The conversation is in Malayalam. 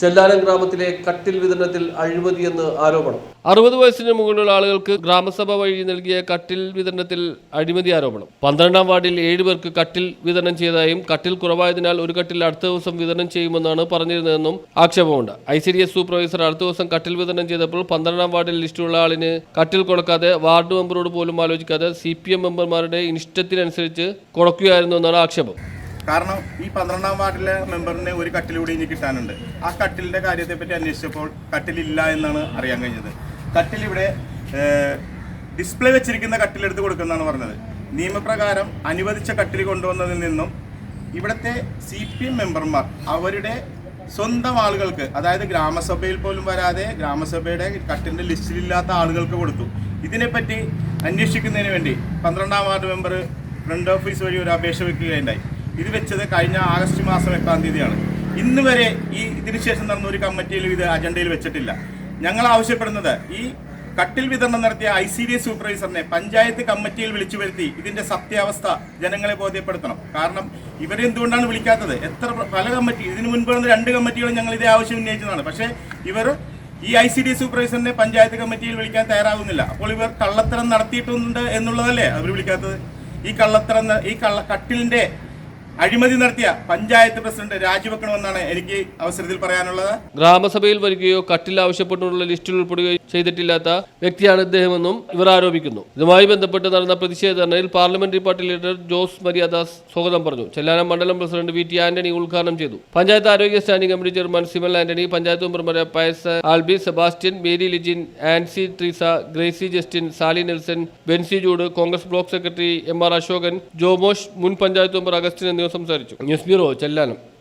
Chellanam ഗ്രാമത്തിലെ കട്ടിൽ വിതരണത്തിൽ അഴിമതിയെന്ന് ആരോപണം. അറുപത് വയസ്സിന് മുകളിലുള്ള ആളുകൾക്ക് ഗ്രാമസഭ വഴി നൽകിയ കട്ടിൽ വിതരണത്തിൽ അഴിമതി ആരോപണം. പന്ത്രണ്ടാം വാർഡിൽ ഏഴ് പേർക്ക് കട്ടിൽ വിതരണം ചെയ്തതായും കട്ടിൽ കുറവായതിനാൽ ഒരു കട്ടിൽ അടുത്ത ദിവസം വിതരണം ചെയ്യുമെന്നാണ് പറഞ്ഞിരുന്നതെന്നും ആക്ഷേപമുണ്ട്. I C D S supervisor അടുത്ത ദിവസം കട്ടിൽ വിതരണം ചെയ്തപ്പോൾ പന്ത്രണ്ടാം വാർഡിൽ ലിസ്റ്റുള്ള ആളിന് കട്ടിൽ കൊടുക്കാതെ വാർഡ് മെമ്പറോട് പോലും ആലോചിക്കാതെ സി പി എം മെമ്പർമാരുടെ ഇഷ്ടത്തിനനുസരിച്ച് കൊടുക്കുകയായിരുന്നു എന്നാണ് ആക്ഷേപം. കാരണം ഈ പന്ത്രണ്ടാം വാർഡിലെ മെമ്പറിന് ഒരു കട്ടിലൂടെ ഇനി കിട്ടാനുണ്ട്. ആ കട്ടിലിന്റെ കാര്യത്തെപ്പറ്റി അന്വേഷിച്ചപ്പോൾ കട്ടിലില്ല എന്നാണ് അറിയാൻ കഴിഞ്ഞത്. കട്ടിലിവിടെ ഡിസ്പ്ലേ വെച്ചിരിക്കുന്ന കട്ടിലെടുത്ത് കൊടുക്കുന്നതാണ് പറഞ്ഞത്. നിയമപ്രകാരം അനുവദിച്ച കട്ടിൽ കൊണ്ടുവന്നതിൽ നിന്നും ഇവിടുത്തെ സി പി എം മെമ്പർമാർ അവരുടെ സ്വന്തം ആളുകൾക്ക് അതായത് ഗ്രാമസഭയിൽ പോലും വരാതെ ഗ്രാമസഭയുടെ കട്ടിന്റെ ലിസ്റ്റിലില്ലാത്ത ആളുകൾക്ക് കൊടുത്തു. ഇതിനെപ്പറ്റി അന്വേഷിക്കുന്നതിന് വേണ്ടി പന്ത്രണ്ടാം വാർഡ് മെമ്പർ ഫ്രണ്ട് ഓഫീസ് വഴി ഒരു അപേക്ഷ വെക്കുകയുണ്ടായി. ഇത് വെച്ചത് കഴിഞ്ഞ ആഗസ്റ്റ് മാസം എട്ടാം തീയതിയാണ്. ഇന്ന് വരെ ഈ ഇതിനുശേഷം നടന്ന ഒരു കമ്മിറ്റിയിൽ ഇത് അജണ്ടയിൽ വെച്ചിട്ടില്ല. ഞങ്ങൾ ആവശ്യപ്പെടുന്നത് ഈ കട്ടിൽ വിതരണം നടത്തിയ ഐ സി ഡി സൂപ്പർവൈസറിനെ പഞ്ചായത്ത് കമ്മിറ്റിയിൽ വിളിച്ചു വരുത്തി ഇതിന്റെ സത്യാവസ്ഥ ജനങ്ങളെ ബോധ്യപ്പെടുത്തണം. കാരണം ഇവരെ എന്തുകൊണ്ടാണ് വിളിക്കാത്തത്? എത്ര പല കമ്മിറ്റി ഇതിനു മുൻപ് നടന്ന രണ്ട് കമ്മിറ്റികളും ഞങ്ങൾ ഇതേ ആവശ്യം ഉന്നയിച്ചതാണ്. പക്ഷേ ഇവർ ഈ ഐ സി ഡി സൂപ്പർവൈസറിനെ പഞ്ചായത്ത് കമ്മിറ്റിയിൽ വിളിക്കാൻ തയ്യാറാകുന്നില്ല അപ്പോൾ ഇവർ കള്ളത്തരം നടത്തിയിട്ടുണ്ട് എന്നുള്ളതല്ലേ അവർ വിളിക്കാത്തത്? ഈ കള്ളത്തരം ഈ കള്ള കട്ടിലിന്റെ അഴിമതി നടത്തിയ പഞ്ചായത്ത് പ്രസിഡന്റ് രാജിവെക്കണമെന്നാണ് എനിക്ക് അവസരത്തിൽ പറയാനുള്ളത്. ഗ്രാമസഭയിൽ വരികയോ കട്ടിൽ ആവശ്യപ്പെട്ടുള്ള ലിസ്റ്റിൽ ഉൾപ്പെടുകയോ ചെയ്തിട്ടില്ലാത്ത വ്യക്തിയാണ് ഇദ്ദേഹമെന്നും ഇവർ ആരോപിക്കുന്നു. ഇതുമായി ബന്ധപ്പെട്ട് നടന്ന പ്രതിഷേധ parliamentary party leader Jose Maryadas സ്വാഗതം പറഞ്ഞു. ചെല്ലാനം മണ്ഡലം പ്രസിഡന്റ് വി ടി ആന്റണി ഉദ്ഘാടനം ചെയ്തു. പഞ്ചായത്ത് ആരോഗ്യ standing committee chairman Simal Antony panchayat മെമ്പർമാരായ Pius Albi Sebastian Mary Lijin Ansi Treesa Gracy Justin Sally Nelson Bency Jude Congress block secretary M R Ashokan Jomosh മുൻ പഞ്ചായത്ത് മെമ്പർ അഗസ്റ്റിൻ എന്നിവർ സംസാരിച്ചു. News bureau Chellanam.